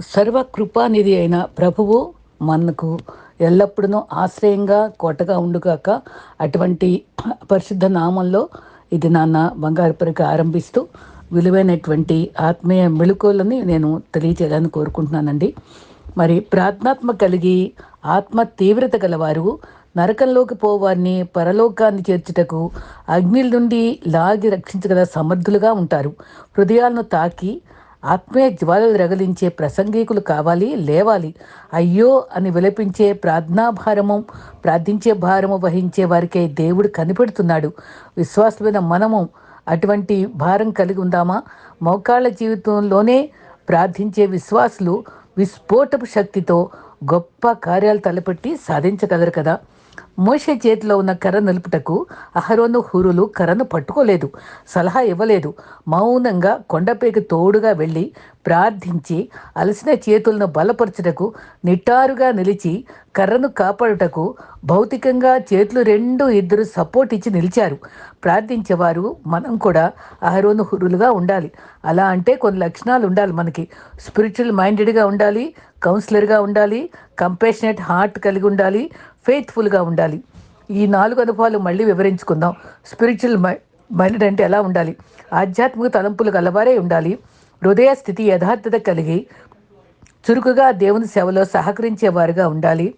సర్వకృపానిధి అయిన ప్రభువు మనకు ఎల్లప్పుడూ ఆశ్రయంగా కోటగా ఉండుగాక అటువంటి పరిశుద్ధ నామంలో ఇది నాన్న బంగారు పరికి ఆరంభిస్తూ విలువైనటువంటి ఆత్మీయ మెళుకువలని నేను తెలియచేయాలని కోరుకుంటున్నానండి. మరి ప్రార్థనాత్మ కలిగి ఆత్మ తీవ్రత గలవారు నరకంలోకి పోవారిని పరలోకాన్ని చేర్చుటకు అగ్నిల నుండి లాగి రక్షించగల సమర్థులుగా ఉంటారు. హృదయాలను తాకి ఆత్మీయ జ్వాలలు రగిలించే ప్రసంగికులు కావాలి లేవాలి. అయ్యో అని విలపించే ప్రార్థనాభారము ప్రార్థించే భారము వహించే వారికే దేవుడు కనిపెడుతున్నాడు. విశ్వాసమైన మనము అటువంటి భారం కలిగి ఉందామా? మోకాళ్ళ జీవితంలోనే ప్రార్థించే విశ్వాసులు విస్ఫోటపు శక్తితో గొప్ప కార్యాలు తలపెట్టి సాధించగలరు కదా? మోషే చేతిలో ఉన్న కర్ర నిలుపుటకు అహరోను హురులు కర్రను పట్టుకోలేదు సలహా ఇవ్వలేదు. మౌనంగా కొండపైకి తోడుగా వెళ్ళి ప్రార్థించి అలసిన చేతులను బలపరచుటకు నిట్టారుగా నిలిచి కర్రను కాపాడుటకు భౌతికంగా చేతులు రెండు ఇద్దరు సపోర్ట్ ఇచ్చి నిలిచారు. ప్రార్థించేవారు మనం కూడా అహరోను హురులుగా ఉండాలి. అలా అంటే కొన్ని లక్షణాలు ఉండాలి మనకి. స్పిరిచువల్ మైండెడ్గా ఉండాలి కౌన్సిలర్గా ఉండాలి కంపాషనేట్ హార్ట్ కలిగి ఉండాలి ఫెయిత్ఫుల్గా ఉండాలి. ఈ నాలుగు అనుభవాలు మళ్ళీ వివరించుకుందాం. స్పిరిచువల్ మైండ్ అంటే ఎలా ఉండాలి? ఆధ్యాత్మిక తలంపులు గలవారే ఉండాలి. హృదయ స్థితి యథార్థత కలిగి చురుకుగా దేవుని సేవలో సహకరించేవారుగా ఉండాలి.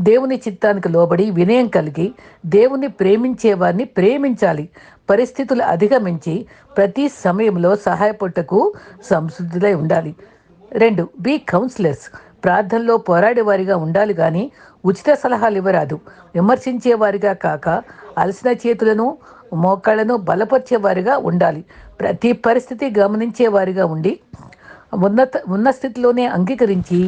దేవుని చిత్తానికి లోబడి వినయం కలిగి దేవుని ప్రేమించే వారిని ప్రేమించాలి. పరిస్థితులు అధిగమించి ప్రతి సమయంలో సహాయపడటకు సంసిద్ధులై ఉండాలి. రెండు బీ కౌన్సిలర్స్ ప్రార్థనలో పోరాడేవారిగా ఉండాలి కానీ ఉచిత సలహాలు ఇవ్వరాదు. విమర్శించేవారిగా కాక అలసిన చేతులను మోకాళ్ళను బలపరిచేవారిగా ఉండాలి. ప్రతి పరిస్థితి గమనించేవారిగా ఉండి ఉన్నత ఉన్న స్థితిలోనే అంగీకరించి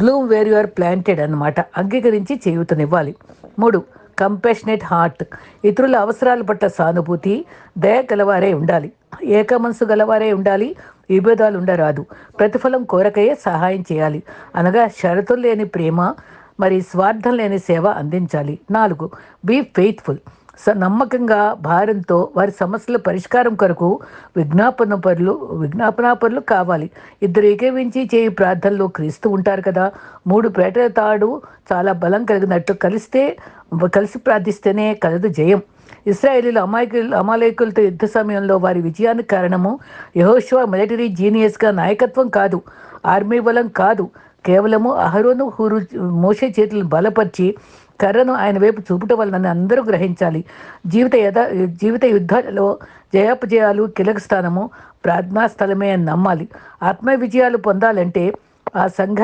bloom where you are planted అనమాట అంగీకరించి చేయూతనివ్వాలి. మూడు కంపాషనేట్ హార్ట్ ఇతరుల అవసరాల పట్ల సానుభూతి దయ గలవారే ఉండాలి. ఏక మనసు గలవారే ఉండాలి. విభేదాలు ఉండరాదు. ప్రతిఫలం కోరకయే సహాయం చేయాలి. అనగా షరతులు లేని ప్రేమ మరి స్వార్థం లేని సేవ అందించాలి. నాలుగు బీ ఫెయిత్ఫుల్ స నమ్మకంగా భారంతో వారి సమస్యల పరిష్కారం కొరకు విజ్ఞాపన పరులు విజ్ఞాపనా పరులు కావాలి. ఇద్దరు ఏకేవించి చేయి ప్రార్థనలో క్రీస్తూ ఉంటారు కదా. మూడు పేటల తాడు చాలా బలం కలిగినట్టు కలిస్తే కలిసి ప్రార్థిస్తేనే కలదు జయం. ఇస్రాయేలీలు అమాయకులు అమాలయకులతో యుద్ధ సమయంలో వారి విజయానికి కారణము యహోష్వా మిలిటరీ జీనియస్గా నాయకత్వం కాదు ఆర్మీ బలం కాదు. కేవలము అహరోను హూరు మోసే చేతులను బలపరిచి కర్రను ఆయన వైపు చూపటం వలన అందరూ గ్రహించాలి. జీవిత యథ జీవిత యుద్ధాలలో జయాపజయాలు కీలక స్థానము ప్రార్థనా స్థలమే అని నమ్మాలి. ఆత్మ విజయాలు పొందాలంటే ఆ సంఘ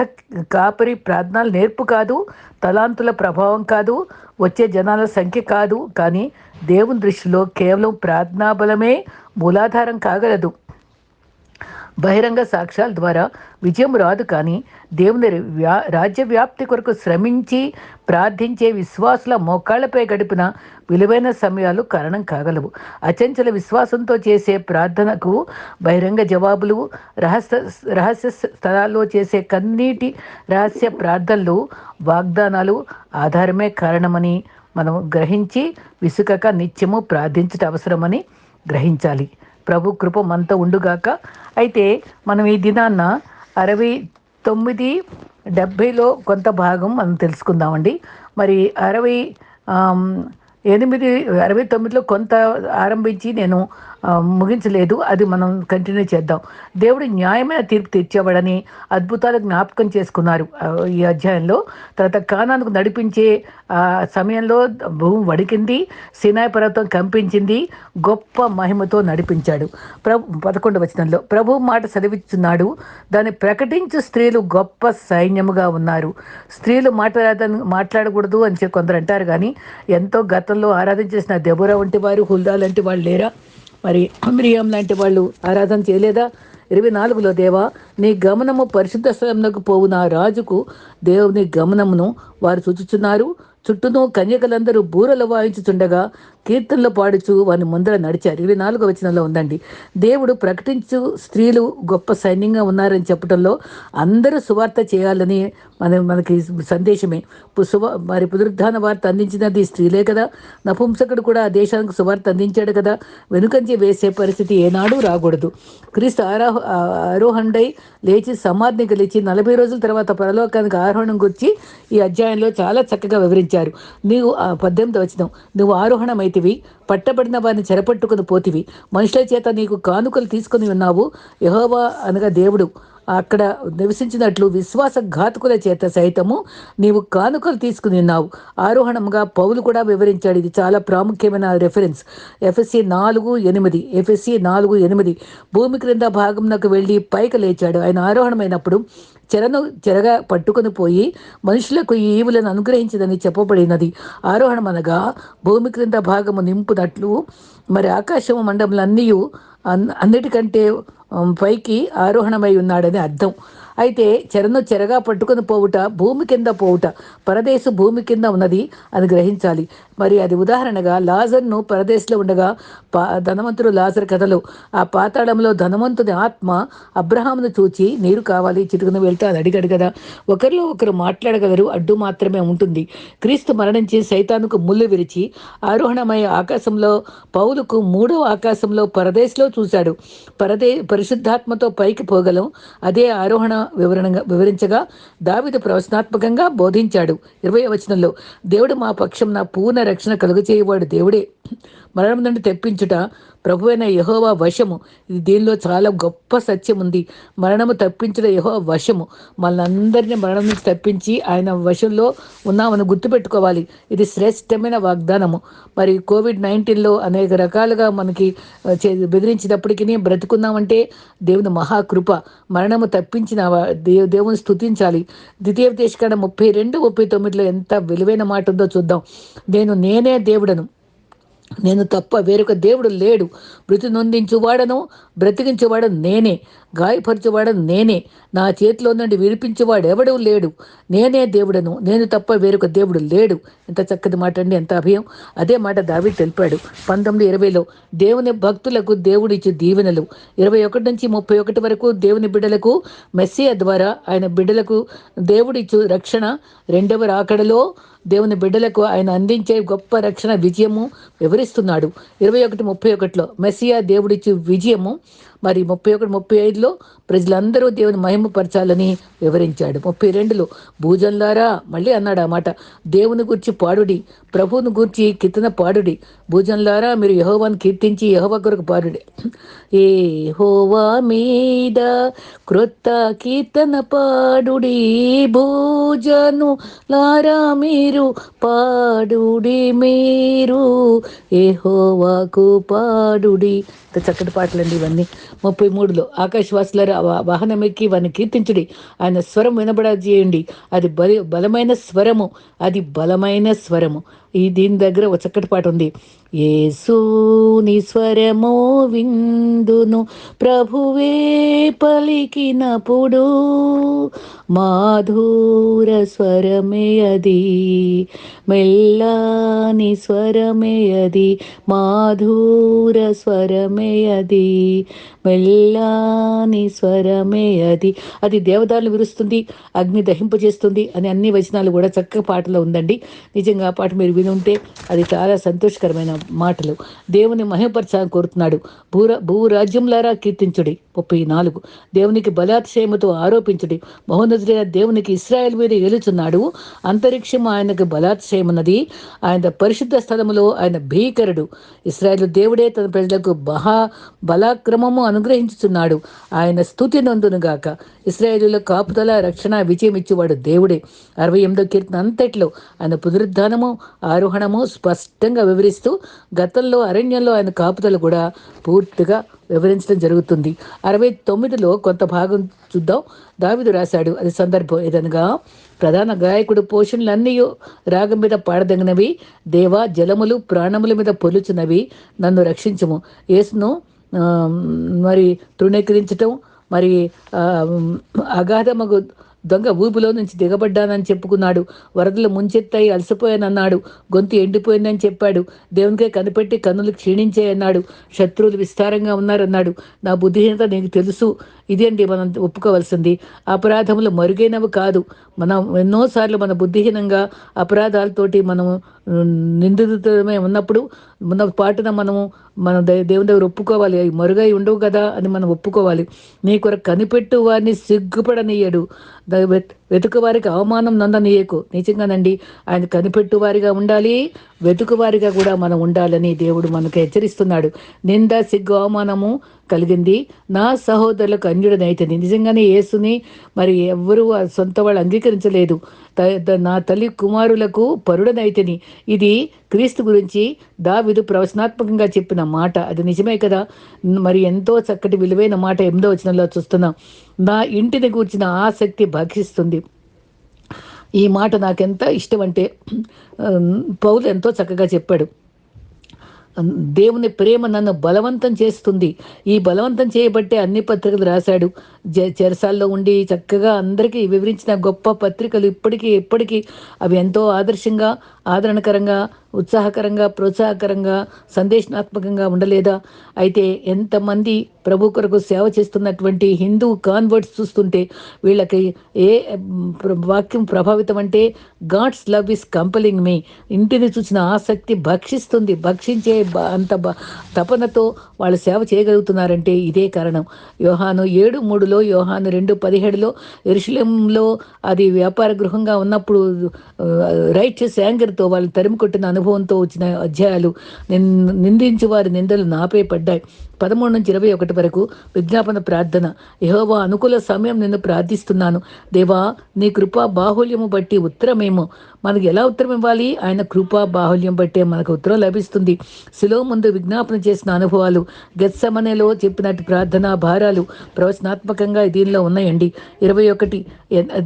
కాపరి ప్రార్థనలు నేర్పు కాదు తలాంతుల ప్రభావం కాదు వచ్చే జనాల సంఖ్య కాదు కానీ దేవుని దృష్టిలో కేవలం ప్రార్థనా బలమే మూలాధారం కాగలదు. బహిరంగ సాక్ష్యాల ద్వారా విజయం రాదు కానీ దేవుని వ్యా రాజ్యవ్యాప్తి కొరకు శ్రమించి ప్రార్థించే విశ్వాసుల మోకాళ్ళపై గడిపిన విలువైన సమయాలు కారణం కాగలవు. అచంచల విశ్వాసంతో చేసే ప్రార్థనకు బహిరంగ జవాబులు రహస్య రహస్య స్థలాల్లో చేసే కన్నీటి రహస్య ప్రార్థనలు వాగ్దానాలు ఆధారమే కారణమని మనం గ్రహించి విసుకక నిత్యము ప్రార్థించట అవసరమని గ్రహించాలి. ప్రభు కృప మనతో ఉండుగాక. అయితే మనం ఈ దినాన్న అరవై తొమ్మిది డెబ్భైలో కొంత భాగం మనం తెలుసుకుందామండి. మరి అరవై ఎనిమిది అరవై తొమ్మిదిలో కొంత ఆరంభించి నేను ముగించలేదు. అది మనం కంటిన్యూ చేద్దాం. దేవుడు న్యాయమైన తీర్పు తీర్చేవాడని అద్భుతాలు జ్ఞాపకం చేసుకున్నారు. ఈ అధ్యాయంలో తర్వాత కానానికి నడిపించే సమయంలో భూమి వడికింది సినాయ పర్వతం కంపించింది గొప్ప మహిమతో నడిపించాడు. ప్రభు పదకొండు వచనంలో ప్రభు మాట చదివిస్తున్నాడు దాన్ని ప్రకటించు స్త్రీలు గొప్ప సైన్యముగా ఉన్నారు. స్త్రీలు మాట్లాడ మాట్లాడకూడదు అని చెప్పి కొందరు అంటారు. కానీ ఎంతో గతంలో ఆరాధన చేసిన దెబురా వంటి వారు హుల్దా లాంటి వాళ్ళు లేరా? మరి మిరియం లాంటి వాళ్ళు ఆరాధన చేయలేదా? ఇరవై నాలుగులో దేవా నీ గమనము పరిశుద్ధ స్థలంలోకి పోవు నా రాజుకు దేవుని గమనమును వారు చూచుచున్నారు చుట్టూను కన్యకలందరూ బూరలు వాయించుచుండగా కీర్తనలో పాడుచు వాని ముందర నడిచారు. ఇరవై నాలుగో వచనంలో ఉందండి. దేవుడు ప్రకటించు స్త్రీలు గొప్ప సైన్యంగా ఉన్నారని చెప్పడంలో అందరూ సువార్త చేయాలని మన మనకి సందేశమే. సువ మరి పునరుద్ధాన వార్త అందించినది స్త్రీలే కదా. నపుంసకుడు కూడా ఆ దేశానికి సువార్త అందించాడు కదా. వెనుకంచి వేసే పరిస్థితి ఏనాడు రాకూడదు. క్రీస్తు ఆరోహ ఆ- లేచి సమాధిని గెలిచి నలభై రోజుల తర్వాత పరలోకానికి ఆరోహణం గురించి ఈ అధ్యాయంలో చాలా చక్కగా వివరించారు. నీవు ఆ పద్దెనిమిది వచ్చిన నువ్వు అయితివి పట్టబడిన వారిని చెరపట్టుకుని పోతివి. మనుషుల చేత నీకు కానుకలు తీసుకుని ఉన్నావు. యహోవా అనగా దేవుడు. అక్కడ నివసించినట్లు విశ్వాస ఘాతుకుల చేత సైతము నీవు కానుకలు తీసుకుని ఉన్నావు. ఆరోహణంగా పౌలు కూడా వివరించాడు. ఇది చాలా ప్రాముఖ్యమైన రెఫరెన్స్ ఎఫ్ఎస్సి నాలుగు ఎనిమిది. ఎఫ్ఎస్సి నాలుగు ఎనిమిది. భూమి క్రింద భాగంలోకి వెళ్ళి పైకి లేచాడు. ఆయన ఆరోహణమైనప్పుడు చెరను చెరగా పట్టుకొని పోయి మనుషులకు ఈ ఈవులను అనుగ్రహించదని చెప్పబడినది. ఆరోహణం అనగా భూమి క్రింద భాగము నింపునట్లు మరి ఆకాశము మండములన్నీ అన్- అన్నిటికంటే పైకి ఆరోహణమై ఉన్నాడని అర్థం. అయితే చెరను చెరగా పట్టుకుని పోవుట భూమి కింద పోవుట పరదేశు భూమి కింద ఉన్నది అని గ్రహించాలి. మరి అది ఉదాహరణగా లాజర్ను పరదేశంలో ఉండగా పా ధనవంతుడు లాజర్ కథలు. ఆ పాతాళంలో ధనవంతుని ఆత్మ అబ్రహామును చూచి నీరు కావాలి చిటుకుని వెళ్తే అది అడిగాడు కదా. ఒకరిలో ఒకరు మాట్లాడగలరు అడ్డు మాత్రమే ఉంటుంది. క్రీస్తు మరణించి సైతానుకు ముళ్ళు విరిచి ఆరోహణమై ఆకాశంలో పౌలుకు మూడవ ఆకాశంలో పరదేశంలో చూశాడు. పరదే పరిశుద్ధాత్మతో పైకి పోగలం అదే ఆరోహణ వివరణగా వివరించగా దావిదు ప్రవచనాత్మకంగా బోధించాడు. ఇరవై వచనంలో దేవుడు మా పక్షం నా పూర్ణ రక్షణ కలుగచేయవాడు దేవుడే. మరణం నుండి తెప్పించుట ప్రభువైన యహోవా వశము. ఇది దీనిలో చాలా గొప్ప సత్యం ఉంది మరణము తప్పించిన యహో వశము. మనందరినీ మరణం నుంచి తప్పించి ఆయన వశంలో ఉన్నామని గుర్తుపెట్టుకోవాలి. ఇది శ్రేష్టమైన వాగ్దానము. మరి కోవిడ్ నైన్టీన్లో అనేక రకాలుగా మనకి చే- బెదిరించినప్పటికీ బ్రతుకున్నామంటే దేవుని మహాకృప. మరణము తప్పించిన దేవు దేవుని స్థుతించాలి ద్వితీయ దేశకాండ ముప్పై రెండు ముప్పై తొమ్మిదిలో ఎంత విలువైన మాట ఉందో చూద్దాం. నేను నేనే దేవుడను. నేను తప్ప వేరొక దేవుడు లేడు. మృతి నొందించువాడను బ్రతికించువాడను నేనే. గాయపరచువాడను నేనే. నా చేతిలో నుండి విడిపించువాడు ఎవడూ లేడు. నేనే దేవుడను. నేను తప్ప వేరొక దేవుడు లేడు. ఎంత చక్కటి మాట అండి ఎంత అభయం. అదే మాట దావి తెలిపాడు. పంతొమ్మిది ఇరవైలో దేవుని భక్తులకు దేవుడిచ్చు దీవెనలు. ఇరవై ఒకటి నుంచి ముప్పై ఒకటి వరకు దేవుని బిడ్డలకు మెస్సియా ద్వారా ఆయన బిడ్డలకు దేవుడిచ్చు రక్షణ. రెండవ రాకడలో దేవుని బిడ్డలకు ఆయన అందించే గొప్ప రక్షణ విజయము వివరిస్తున్నాడు. ఇరవై ఒకటి ముప్పై ఒకటిలో మెస్సియా దేవుడిచ్చు విజయము. మరి ముప్పై ఒకటి ముప్పై ఐదులో ప్రజలందరూ దేవుని మహిమపరచాలని వివరించాడు. ముప్పై రెండులో భూజన్లారా మళ్ళీ అన్నాడు ఆ మాట. దేవుని గురించి పాడుడి ప్రభువుని గురించి కీర్తన పాడుడి భూజన్లారా మీరు యహోవాను కీర్తించి యహోవా కొరకు పాడుడి. ఏ హోవా మీద క్రొత్త కీర్తన పాడుడి భూజను లారా మీరు పాడుడి మీరు ఏ హోవాకు పాడుడి. ఇంత చక్కటి పాటలండి ఇవన్నీ. ముప్పై మూడులో ఆకాశవాసుల వాహనమెక్కి వాహనం వారిని కీర్తించుడి. ఆయన స్వరం వినబడజేయండి. అది బలి బలమైన స్వరము. అది బలమైన స్వరము. ఈ దీని దగ్గర ఒక చక్కటి పాట ఉంది. ఏసుని స్వరమో విందును ప్రభువే పలికినప్పుడు మాధూర స్వరమే అది మెల్లాని స్వరమే అది మాధూర స్వరమే అది మెల్లాని స్వరమే అది అది దేవదారులు విరుస్తుంది అగ్ని దహింపజేస్తుంది అని అన్ని వచనాలు కూడా చక్కగా పాటలో ఉందండి. నిజంగా ఆ పాట మీరు వినుంటే ఉంటే అది చాలా సంతోషకరమైన మాటలు. దేవుని మహిమపరచాలని కోరుతున్నాడు. భూర భూరాజ్యంలారా కీర్తించుడి. ముప్పై నాలుగు. దేవునికి బలాతిశయముతో ఆరోపించుడి. మహోన్నతుడైన దేవునికి ఇస్రాయల్ మీద ఏలుచున్నాడు. అంతరిక్షం ఆయనకు బలాతిశయమున్నది. ఆయన పరిశుద్ధ స్థలములో ఆయన భీకరుడు. ఇస్రాయల్ దేవుడే తన ప్రజలకు మహా బలాక్రమము అనుగ్రహించుచున్నాడు. ఆయన స్థుతి నందునుగాక. ఇస్రాయేలుల కాపుదల రక్షణ విజయం ఇచ్చేవాడు దేవుడే. అరవై ఎనిమిదో కీర్తన అంతట్లో ఆయన పునరుద్ధానము ఆరోహణము స్పష్టంగా వివరిస్తూ గతంలో అరణ్యంలో ఆయన కాపుదలు కూడా పూర్తిగా వివరించడం జరుగుతుంది. అరవై తొమ్మిదిలో కొంత భాగం చూద్దాం. దావిదు రాశాడు. అది సందర్భం ఏదనగా ప్రధాన గాయకుడు పోషణలన్నీ రాగం మీద పాడదగినవి. దేవా జలములు ప్రాణముల మీద పొలుచునవి నన్ను రక్షించము. యేసును మరి తృణీకరించటం. మరి అగాధమగు దొంగ ఊబిలో నుంచి దిగబడ్డానని చెప్పుకున్నాడు. వరదలు ముంచెత్తాయి అలసిపోయానన్నాడు. గొంతు ఎండిపోయిందని చెప్పాడు. దేవునికే కనిపెట్టి కన్నులు క్షీణించాయన్నాడు. శత్రువులు విస్తారంగా ఉన్నారన్నాడు. నా బుద్ధిహీనత నీకు తెలుసు. ఇది అండి మనం ఒప్పుకోవాల్సింది. అపరాధములు మరుగైనవి కాదు. మనం ఎన్నోసార్లు మన బుద్ధిహీనంగా అపరాధాలతోటి మనము నిందితులమే ఉన్నప్పుడు మన పాటున మనము మన దేవుని దగ్గర ఒప్పుకోవాలి. అవి మరుగై ఉండవు కదా అని మనం ఒప్పుకోవాలి. నీ కొరకు కనిపెట్టు వారిని సిగ్గుపడనీయడు. వెతుకు వారికి అవమానం నందనీయకు. నిజంగానండి ఆయన కనిపెట్టు వారిగా ఉండాలి వెతుకు వారిగా కూడా మనం ఉండాలని దేవుడు మనకు హెచ్చరిస్తున్నాడు. నింద సిగ్గు అవమానము కలిగింది. నా సహోదరులకు అన్యుడనైతుంది నిజంగానే యేసుని మరి ఎవ్వరూ ఆ సొంత వాళ్ళు అంగీకరించలేదు. నా తల్లి కుమారులకు పరుడనైతిని. ఇది క్రీస్తు గురించి దావిదు ప్రవచనాత్మకంగా చెప్పిన మాట. అది నిజమే కదా? మరి ఎంతో చక్కటి విలువైన మాట ఎనిమిదో వచనంలో చూస్తున్నాం. నా ఇంటిని గూర్చిన ఆసక్తి భక్షిస్తుంది ఈ మాట నాకెంత ఇష్టం అంటే పౌలు ఎంతో చక్కగా చెప్పాడు. దేవుని ప్రేమ నన్ను బలవంతం చేస్తుంది. ఈ బలవంతం చేయబట్టే అన్ని పత్రికలు రాశాడు. జ చెరసాల్లో ఉండి చక్కగా అందరికీ వివరించిన గొప్ప పత్రికలు ఇప్పటికీ ఎప్పటికీ అవి ఎంతో ఆదర్శంగా ఆదరణకరంగా ఉత్సాహకరంగా ప్రోత్సాహకరంగా సందేశనాత్మకంగా ఉండలేదా? అయితే ఎంతమంది ప్రభు కొరకు సేవ చేస్తున్నటువంటి హిందూ కాన్వర్ట్స్ చూస్తుంటే వీళ్ళకి ఏ వాక్యం ప్రభావితం అంటే God's love is compelling me. ఇంటిని చూసిన ఆసక్తి భక్షిస్తుంది. భక్షించే అంత బ- తపనతో వాళ్ళు సేవ చేయగలుగుతున్నారంటే ఇదే కారణం. యోహాను ఏడు మూడులో యోహాను రెండు పదిహేడులో ఎరుశలేంలో అది వ్యాపార గృహంగా ఉన్నప్పుడు రైట్ యాంగర్తో వాళ్ళు తరిమి కొట్టిన అనుభవంతో వచ్చిన అధ్యాయాలు నిన్- నిందించు వారి నిందలు నాపై పడ్డాయి. పదమూడు నుంచి ఇరవై ఒకటి వరకు విజ్ఞాపన ప్రార్థన. యహోవా అనుకూల సమయం నిన్ను ప్రార్థిస్తున్నాను. దేవా నీ కృపా బాహుల్యము బట్టి ఉత్తరమేమో. మనకి ఎలా ఉత్తరం ఇవ్వాలి? ఆయన కృపా బాహుల్యం బట్టే మనకు ఉత్తరం లభిస్తుంది. శిలో ముందు విజ్ఞాపన చేసిన అనుభవాలు గత్సమనేలో చెప్పినట్టు ప్రార్థన భారాలు ప్రవచనాత్మకంగా దీనిలో ఉన్నాయండి. ఇరవై ఒకటి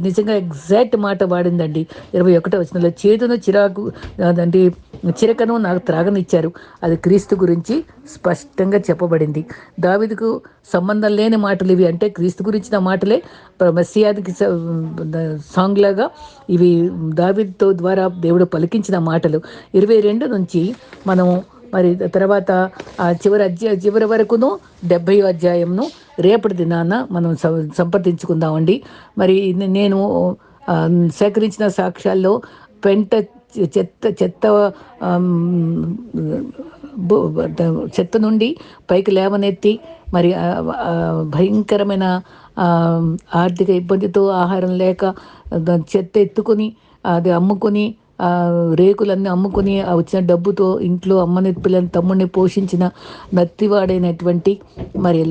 నిజంగా ఎగ్జాక్ట్ మాట వాడిందండి. ఇరవై ఒకటో వచనంలో చేతును చిరాకు అదండి చిరకను నాకు త్రాగనిచ్చారు. అది క్రీస్తు గురించి స్పష్టంగా చెప్పబడింది. దావిదకు సంబంధం లేని మాటలు ఇవి. అంటే క్రీస్తు గురించిన మాటలే మెస్సియాదికి సాంగ్ లాగా ఇవి దావిద్తో ద్వారా దేవుడు పలికించిన మాటలు. ఇరవై రెండు నుంచి మనము మరి తర్వాత ఆ చివరి అధ్యాయ చివరి వరకును డెబ్భై అధ్యాయంను రేపటి దినాన మనం సం- సంప్రదించుకుందామండి. మరి నేను సేకరించిన సాక్ష్యాల్లో పెంట చెత్త చెత్త చెత్త నుండి పైకి లేవనెత్తి మరి భయంకరమైన ఆర్థిక ఇబ్బందితో ఆహారం లేక దాని చెత్త ఎత్తుకొని అది అమ్ముకొని రేకులన్నీ అమ్ముకొని ఆ వచ్చిన డబ్బుతో ఇంట్లో అమ్మని పిల్లని తమ్ముడిని పోషించిన నత్తివాడైనటువంటి మరి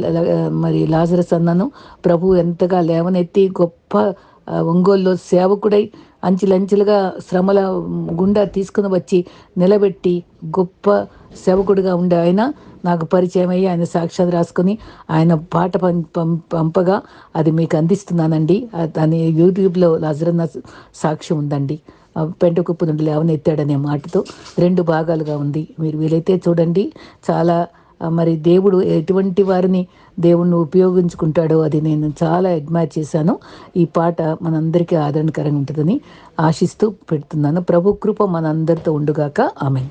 మరి లాజరస్ అన్నను ప్రభు ఎంతగా లేవనెత్తి గొప్ప ఒంగోలులో సేవకుడై అంచెలంచెలుగా శ్రమల గుండా తీసుకుని వచ్చి నిలబెట్టి గొప్ప సేవకుడిగా ఉండే ఆయన. నాకు పరిచయం అయ్యి ఆయన సాక్షాత్ రాసుకొని ఆయన పాట పం పం- పంపగా అది మీకు అందిస్తున్నానండి. దాని యూట్యూబ్లో లజరన్న సాక్ష్యం ఉందండి. ఆ పెంట కుప్పు నుండి లేవనెత్తాడనే మాటతో రెండు భాగాలుగా ఉంది. మీరు వీలైతే చూడండి. చాలా మరి దేవుడు ఎటువంటి వారిని దేవుణ్ణి ఉపయోగించుకుంటాడో అది నేను చాలా అడ్మైర్ చేశాను. ఈ పాట మనందరికీ ఆదరణకరంగా ఉంటుందని ఆశిస్తూ పెడుతున్నాను. ప్రభు కృప మనందరితో ఉండుగాక. ఆమె